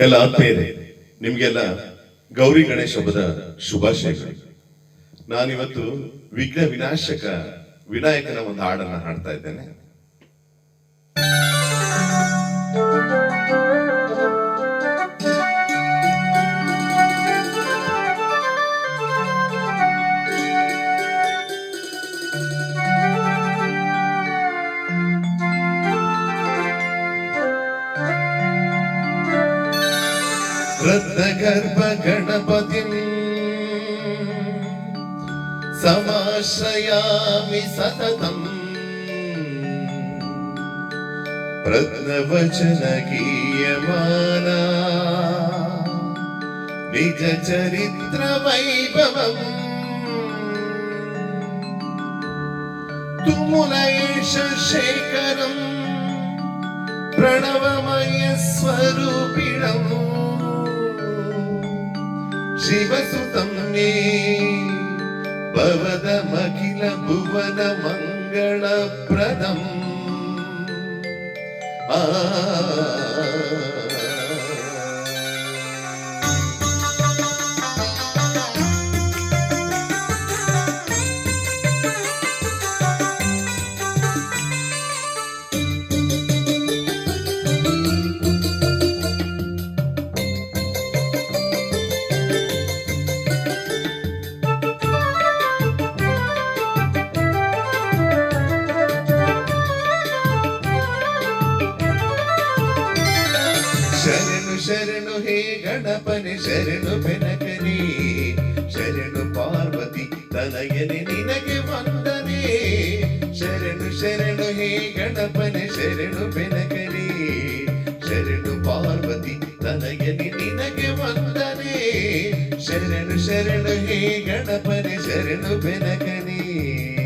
ಎಲ್ಲ ಆತ್ಮೀಯರೇ, ನಿಮ್ಗೆಲ್ಲ ಗೌರಿ ಗಣೇಶ ಹಬ್ಬದ ಶುಭಾಶಯಗಳು. ನಾನಿವತ್ತು ವಿಘ್ನ ವಿನಾಶಕ ವಿನಾಯಕನ ಒಂದು ಹಾಡನ್ನ ಹಾಡ್ತಾ ಇದ್ದೇನೆ. रत्नगर्भ गणपतिम् समाश्रयामि सततम् रत्नवचनगीयमाना निजचरित्रवैभवम् तुमुलैष शेखरम् प्रणवमय स्वरूपिणम् शिवसुतं मे भवदमखिल भुवन मङ्गलप्रदम् आ శరణు హే గణపని శరణు పెనకని. శరణు పార్వతి తనయని నినకి వందనే. శరణు శరణు హే గణపని శరణు పెనకని. శరణు పార్వతి తనయని నినకి వందనే. శరణు శరణు హే గణపని శరణు పెనకని.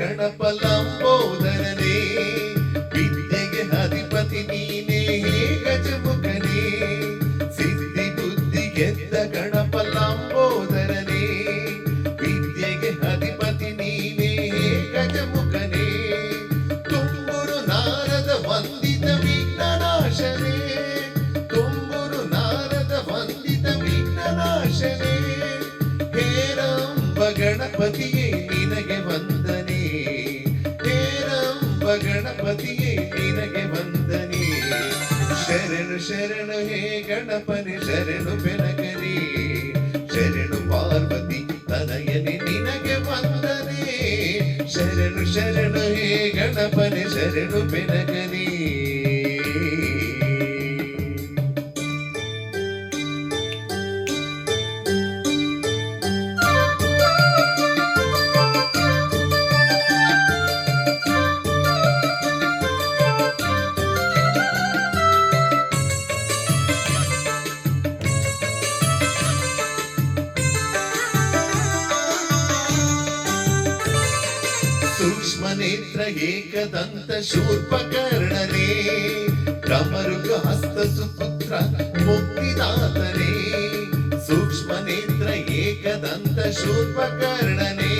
ಗಣಪ ಲಂಬೋದರನೇ ವಿದ್ಯೆಗೆ ಅಧಿಪತಿ ನೀನೇ ಗಜಮುಖನೇ. ಸಿದ್ಧಿ ಬುದ್ಧಿ ಗೆದ್ದ ಗಣಪ ಲಂಬೋದರನೇ ವಿದ್ಯೆಗೆ ಅಧಿಪತಿ ನೀನೇ ಗಜಮುಖನೇ. ತುಂಬುರು ನಾರದ ವಂದಿತ ವಿಘ್ನನಾಶನೇ, ತುಂಬುರು ನಾರದ ವಂದಿತ ವಿಘ್ನನಾಶನೇ. ಹೇರಂಬ ಗಣಪತಿಯೇ, ನಿನಗೆ ವಂದನೆ ಶರಣು ಶರಣು ಹೇ ಗಣಪನೆ ಶರಣು ಬೆನಕನೆ ಶರಣು ಪಾರ್ವತಿ ತನಯನೆ ನಿನಗೆ ವಂದನೆ ಶರಣು ಶರಣು ಹೇ ಗಣಪನೆ ಶರಣು नेत्र एकदंत शूर्पकर्णने भ्रमरुग हस्त सुपुत्र मुक्तिदातने सूक्ष्म नेत्र एकदंत शूर्पकर्णने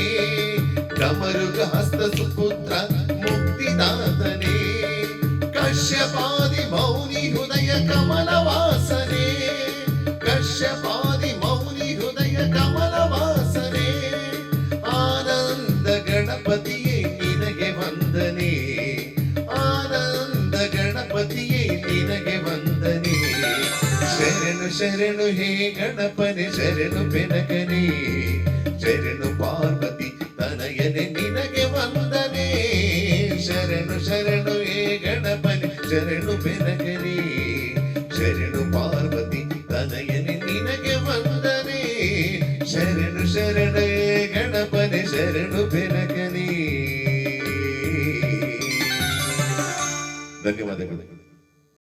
भ्रमरुग हस्त सुपुत्र मुक्तिदातने कश्यपादि मौनि हृदय कमलवासने कश्यपादि मौनि हृदय कमलवासने आनन्द गणपति శరణు హే గణపని శరణు పెనకని. శరణు పార్వతి తనయని నినగే వందనే. శరణు శరణు హే గణపని శరణు పెనకని. శరణు పార్వతి తనయని నినగే వందనే. శరణు శరణు శరణే